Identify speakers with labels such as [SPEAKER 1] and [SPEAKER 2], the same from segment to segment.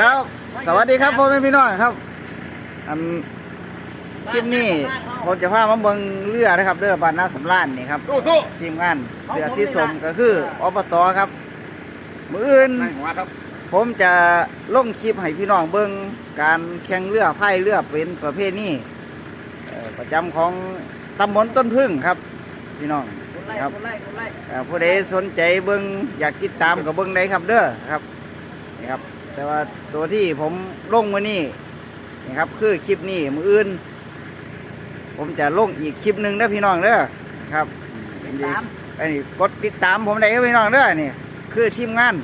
[SPEAKER 1] ครับ สวัสดีครับพ่อแม่พี่น้องครับ อันคลิปนี้ผมจะพามาเบิ่งเรือนะครับเรือบ้านนาสำรานนี่ครับ
[SPEAKER 2] สู้สู้
[SPEAKER 1] ทีมงานเสือสีสมก็คืออบตครับ มืออื่น
[SPEAKER 2] นั่งหัวครับ
[SPEAKER 1] ผมจะลงคลิปให้พี่น้องเบิ่งการแข่งเรือพายเรือเป็นประเภทนี้เอ่อประจำของตำบลต้นพึ่งครับ พี่น้องครับเอ่อผู้ใดสนใจเบิ่งอยากติดตามกับเบิ่งได้ครับเด้อครับนี่ครับ แต่ว่าตัวที่ผมลงมานี่นี่ครับคือคลิปนี้มืออื่น ผมจะลงอีกคลิปหนึ่งเด้อพี่น้องเด้อครับติดตามอันนี้กดติดตามผมได้ครับพี่น้องเด้อนี่คือทีมงาน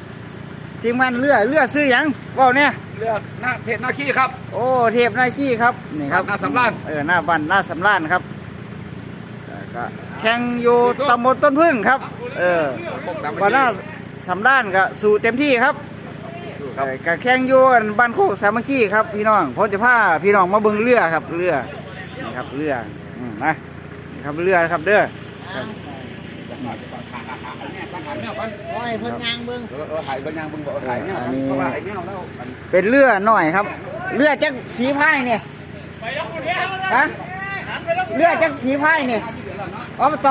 [SPEAKER 1] ทีมงานเรือเรือซื้อหยังเว่าเนี่ย
[SPEAKER 2] เลือกหน้าเพจหน้าขี้ครับ
[SPEAKER 1] โอ้เทพนาขี้ครับนี่ครับ
[SPEAKER 2] หน้าสำราญ
[SPEAKER 1] เออหน้าบ้านหน้าสำรานครับเอ่อก็แข่งอยู่
[SPEAKER 2] สู้ๆ
[SPEAKER 1] ตำบลต้นพึ่งครับ เออ
[SPEAKER 2] พกสาม
[SPEAKER 1] บ้านหน้าสำรานก็สู่เต็มที่ครับ
[SPEAKER 2] สู้ ครับ
[SPEAKER 1] เอ่อก็แข่งอยู่อันบ้านโคกสามัคคีครับพี่น้องผมจะพาพี่น้องมาเบิ่งเรือครับเรือนี่ครับเรืออืมนะนี่ครับเรือครับเด้อครับ
[SPEAKER 3] โอ้ยเพิ่นยางเบิ่ง
[SPEAKER 2] เออเออหายก็ยังบึงบอกหายเนี่ยเพราะว่าไอ้เนี่ยแล้วมัน
[SPEAKER 1] เป็นเรือหน่อยครับ เรือจักสีพายเนี่ยฮะเรือจักสีพายเนี่ยอบต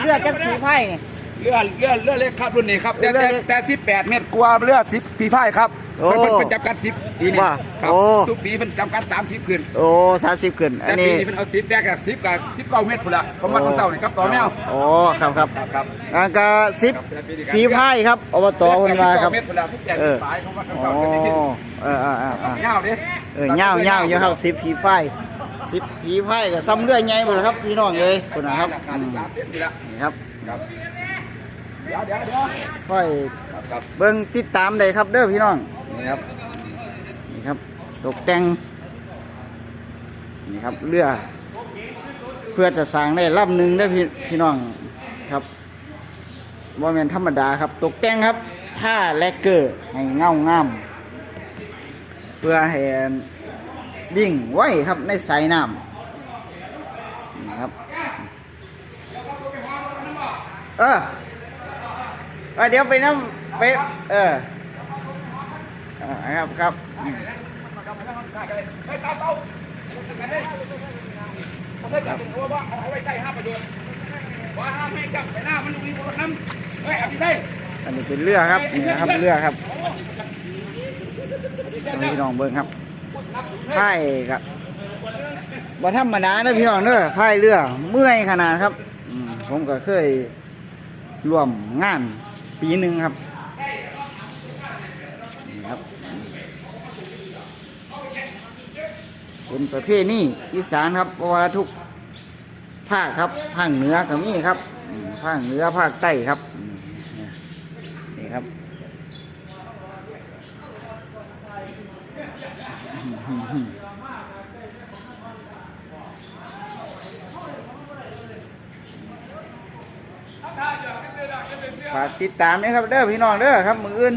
[SPEAKER 1] เรือจักสีพายเนี่ย
[SPEAKER 2] เรือเรือเรือเล็กครับรุ่นนี้ครับแต่
[SPEAKER 1] เรือ
[SPEAKER 2] แต่
[SPEAKER 1] เล็ก
[SPEAKER 2] แต่สิบแปดเมตรกว่าเรือสิบปีพายครับ
[SPEAKER 1] โอ้
[SPEAKER 2] มันเป็นเป็นจำกัดสิบปีนี้
[SPEAKER 1] ว่า
[SPEAKER 2] ครับ
[SPEAKER 1] โอ้
[SPEAKER 2] ทุกปีมันจำกัดสามสิบขึ้น
[SPEAKER 1] โอ้สาสิบขึ้น อั
[SPEAKER 2] แต่
[SPEAKER 1] น
[SPEAKER 2] ปี
[SPEAKER 1] นี้
[SPEAKER 2] นี้มันเอาสิบแต่กับสิบกับสิบเก้าเมตรพุ่นละประมาณของเสาเนี่ยครับต่อแมว
[SPEAKER 1] โอ้ครับครับ
[SPEAKER 2] ครับครับ
[SPEAKER 1] อันก็สิบฝีพายครับอบตคนมาครับ
[SPEAKER 2] เมตรพุ่นละทุกแก่
[SPEAKER 1] เออ
[SPEAKER 2] สายของวัด
[SPEAKER 1] โอ้
[SPEAKER 2] เสาเป็นที่
[SPEAKER 1] เออเออเออเออ
[SPEAKER 2] เงาดิ
[SPEAKER 1] เออเงาเงาอยู่ครับสิบฝีพายสิบฝีพายก็ซ้ำเรือใหญ่หมดแล้วครับพี่น้องเลยคนนะครับ
[SPEAKER 2] ราคา
[SPEAKER 1] อื
[SPEAKER 2] สิบ
[SPEAKER 1] ม
[SPEAKER 2] สามเมตรพุ่นละ
[SPEAKER 1] นี่ครับ
[SPEAKER 2] ครับ เดี๋ยวเดี๋ยวเดี๋ยว
[SPEAKER 1] ค่อย
[SPEAKER 2] ครับครับ
[SPEAKER 1] เบิ่งติดตามได้ครับเด้อพี่น้องนี่ครับนี่ครับตกแต่งนี่ครับเรือเพื่อจะสร้างได้ลำหนึ่งได้อพี่พี่น้องครับว่าแมนธรรมดาครับ ตกแต่งครับผ้าแลกเกอร์ให้เงางามเพื่อให้บิ่งไว้ครับในสายน้ำนี่ครับเออ เออเดี๋ยวไปน้ำไปเออเออครับครับอั
[SPEAKER 2] นได้เขาเคยจับเป็นตัวว่าเอาไว้ใช้ห้าประโยชน์ว่าห้ามให้จับไปหน้ามันมีบนน้เฮ้ยเอาไปได้
[SPEAKER 1] อันนี้เป็นเรือครับนี่นะครับเรือครับพี่น้องเบิ้งครับพายครับบ่ธรรมดาเด้อพี่น้องเด้อพายเรือเมื่อยขนาดครับผมก็เคยร่วมงาน ปีหนึ่งครับนี่ครับเป็นประเภทนี้อีสานครับเพราะว่าทุกภาคครับภาคเหนือก็มีครับภาคเหนือภาคใต้ครับนี่ครับ ฝากติดตามนะครับเด้อพี่น้องเด้อครับ มืออื่น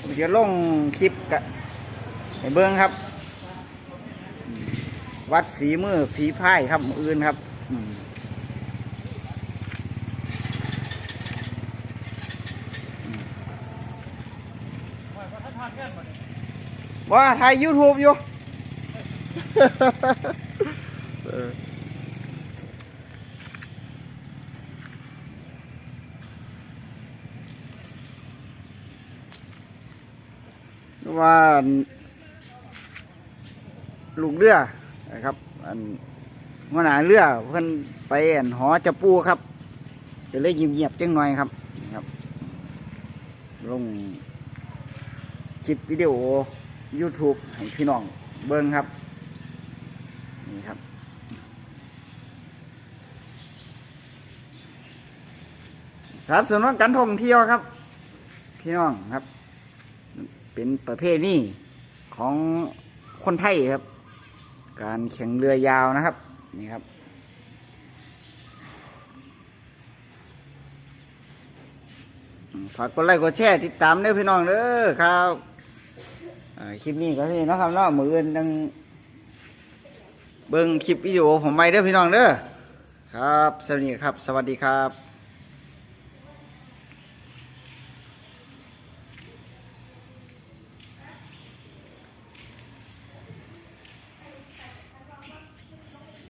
[SPEAKER 1] ผมจะลงคลิปกะให้เบิ้งครับ วัดฝีมือฝีพายครับมืออื่นครับว่าถ่ายยูทูบอยู่ เออ ว่าลูกเรือนะครับ อันหัวหนาเรือเพิ่นไปอันหอจะปูครับจะเลยเงียบๆจังหน่อยครับนะครับ ลงคลิปวิดีโอ YouTube ให้พี่น้องเบิ่งครับ นี่ครับสนับสนุนการท่องเที่ยวครับ พี่น้องครับ เป็นประเภทนี้ของคนไทยครับ การแข่งเรือยาวนะครับนี่ครับฝากกดไลค์กดแชร์ติดตามเด้อพี่น้องเด้อครับคลิปนี้ก็ที่นะครับเนาะมืออื่นดังเบิ่งคลิปวิดีโอผมไปเด้อพี่น้องเด้อครับสวัสดีครับ สวัสดีครับ